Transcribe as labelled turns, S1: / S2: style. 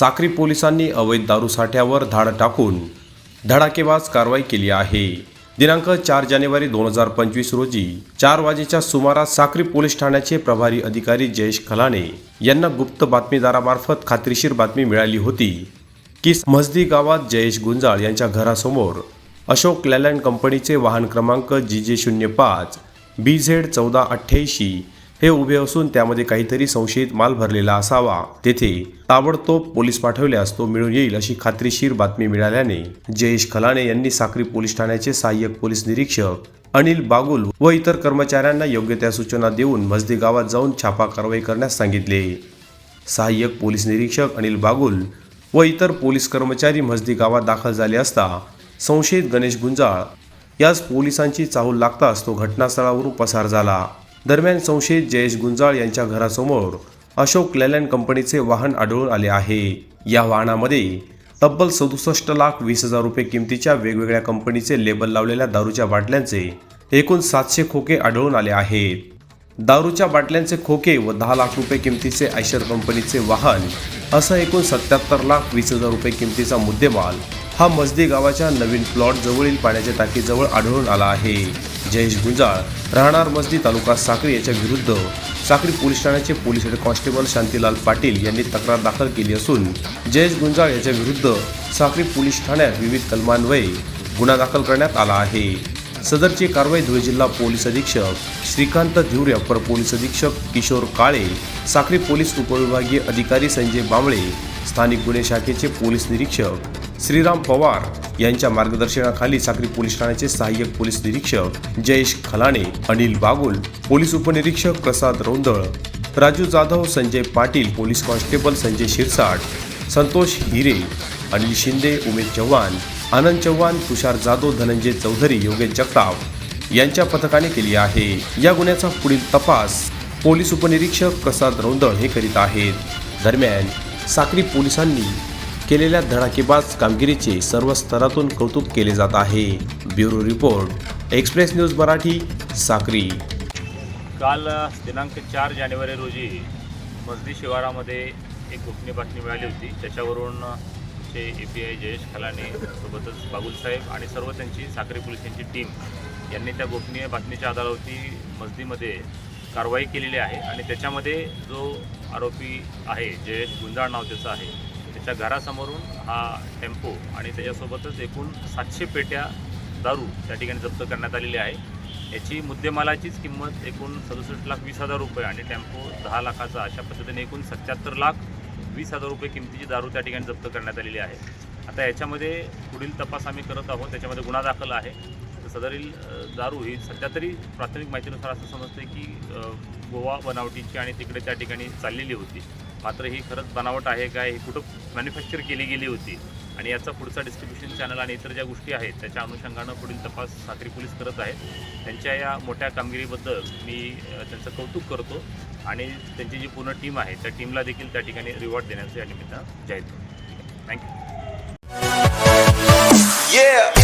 S1: साक्री पोलिसांनी अवैध दारू साठ्यावर धाड टाकून धडाकेबाज कारवाई केली आहे. दिनांक चार जानेवारी दोन हजार पंचवीस रोजी चार वाजेच्या सुमारास साक्री पोलीस ठाण्याचे प्रभारी अधिकारी जयेश खलाणे यांना गुप्त बातमीदारामार्फत खात्रीशीर बातमी मिळाली होती. की मजदी गावात जयेश गुंजाळ यांच्या घरासमोर अशोक लॅलँड कंपनीचे वाहन क्रमांक जी जे शून्य पाच बी झेड चौदा अठ्ठ्याऐंशी हे उभे असून त्यामध्ये काहीतरी संशयित माल भरलेला असावा. तेथे ताबडतोब पोलीस पाठवल्यास तो मिळून येईल अशी खात्रीशीर बातमी मिळाल्याने जयेश खलाणे यांनी साक्री पोलीस ठाण्याचे सहाय्यक पोलीस निरीक्षक अनिल बागुल व इतर कर्मचाऱ्यांना योग्य त्या सूचना देऊन मजदी गावात जाऊन छापा कारवाई करण्यास सांगितले. सहाय्यक पोलीस निरीक्षक अनिल बागुल व इतर पोलीस कर्मचारी मजदी गावात दाखल झाले असता संशयित गणेश गुंजाळ यास पोलिसांची चाहूल लागताच तो घटनास्थळावरून पसार झाला. दरम्यान संशयित जयेश गुंजाळ यांच्या घरासमोर अशोक लेलँड कंपनीचे वाहन आढळून आले आहे. या वाहनामध्ये तब्बल सदुसष्ट लाख वीस हजार रुपये किमतीच्या वेगवेगळ्या कंपनीचे लेबल लावलेल्या दारूच्या बाटल्यांचे एकूण सातशे खोके आढळून आले आहेत. दारूच्या बाटल्यांचे खोके व दहा लाख रुपये किमतीचे आयशर कंपनीचे वाहन असं एकूण सत्याहत्तर लाख वीस हजार रुपये किमतीचा मुद्देमाल हा मजदी गावाच्या नवीन प्लॉट जवळील पाण्याच्या टाकीजवळ आढळून आला आहे. जयेश गुंजाळ. राहणार मजदी तालुका साक्री याच्या विरुद्ध. साक्री पोलीस ठाण्याचे police head constable Shantilal Patil यांनी तक्रार दाखल केली असून जयेश गुंजाळ याच्या विरुद्ध साक्री पोलीस ठाण्यात विविध कलमान्वये गुन्हा दाखल करण्यात आला आहे. सदरची कारवाई धुळे जिल्हा पोलीस अधीक्षक श्रीकांत धिवरे अपर पोलीस अधीक्षक किशोर काळे साक्री पोलीस उपविभागीय अधिकारी संजय बांबळे स्थानिक गुन्हे शाखेचे पोलीस निरीक्षक श्रीराम पवार यांच्या मार्गदर्शनाखाली साक्री पोलीस ठाण्याचे सहाय्यक पोलीस निरीक्षक जयेश खलाणे अनिल बागुल पोलीस उपनिरीक्षक प्रसाद रौंदळ राजू जाधव संजय पाटील पोलीस कॉन्स्टेबल संजय शिरसाट संतोष हिरे अनिल शिंदे उमेश चव्हाण आनंद चव्हाण तुषार जाधव धनंजय चौधरी योगेश जगताप यांच्या पथकाने केली आहे. या गुन्ह्याचा पुढील तपास पोलीस उपनिरीक्षक प्रसाद रौंदळ हे करीत आहेत. दरम्यान साक्री पोलिसांनी केलेल्या धडाकेबाज कामगिरीचे सर्व स्तरातून कौतुक केले जात आहे. Bureau report express news Marathi Sakri.
S2: काल दिनांक चार जानेवारी रोजी मजदी शिवारामध्ये एक गोपनीय बातमी मिळाली होती. त्याच्यावरून चे ए पी आय जयेश खलाने सोबतच बागुलसाहेब आणि सर्व त्यांची साक्री पोलिसांची टीम यांनी त्या गोपनीय बातमीच्या आधारावरती मजदीमध्ये कारवाई केलेली आहे. आणि त्याच्यामध्ये जो आरोपी आहे जयेश गुंजाळ नाव त्याचं आहे त्याच्या घरासमोरून हा टेम्पो आणि त्याच्यासोबतच एकूण सातशे पेट्या दारू त्या ठिकाणी जप्त करण्यात आलेली आहे. याची मुद्देमालाचीच किंमत एकूण सदुसष्ट लाख वीस हजार रुपये आणि टेम्पो दहा लाखाचा अशा पद्धतीने एकूण सत्याहत्तर लाख वीस हजार रुपये किमतीची दारू त्या ठिकाणी जप्त करण्यात आलेली आहे. आता याच्यामध्ये पुढील तपास आम्ही करत आहोत. त्याच्यामध्ये गुन्हा दाखल आहे. तर सदरील दारू ही सध्या तरी प्राथमिक माहितीनुसार असं समजतं की गोवा बनावटीची आणि तिकडे त्या ठिकाणी चाललेली होती. मात्र ही खरंच बनावट आहे काय ही कुठं मॅन्युफॅक्चर केली गेली होती? आणि याचा पुढचा डिस्ट्रीब्युशन चॅनल आणि इतर ज्या गोष्टी आहेत त्याच्या अनुषंगानं पुढील तपास साखरी पोलीस करत आहेत. त्यांच्या या मोठ्या कामगिरीबद्दल मी त्यांचं कौतुक करतो आणि त्यांची जी पूर्ण टीम आहे त्या टीमला देखील त्या ठिकाणी रिवॉर्ड देण्याचं या निमित्तानं जाहीर थँक्यू
S3: Yeah.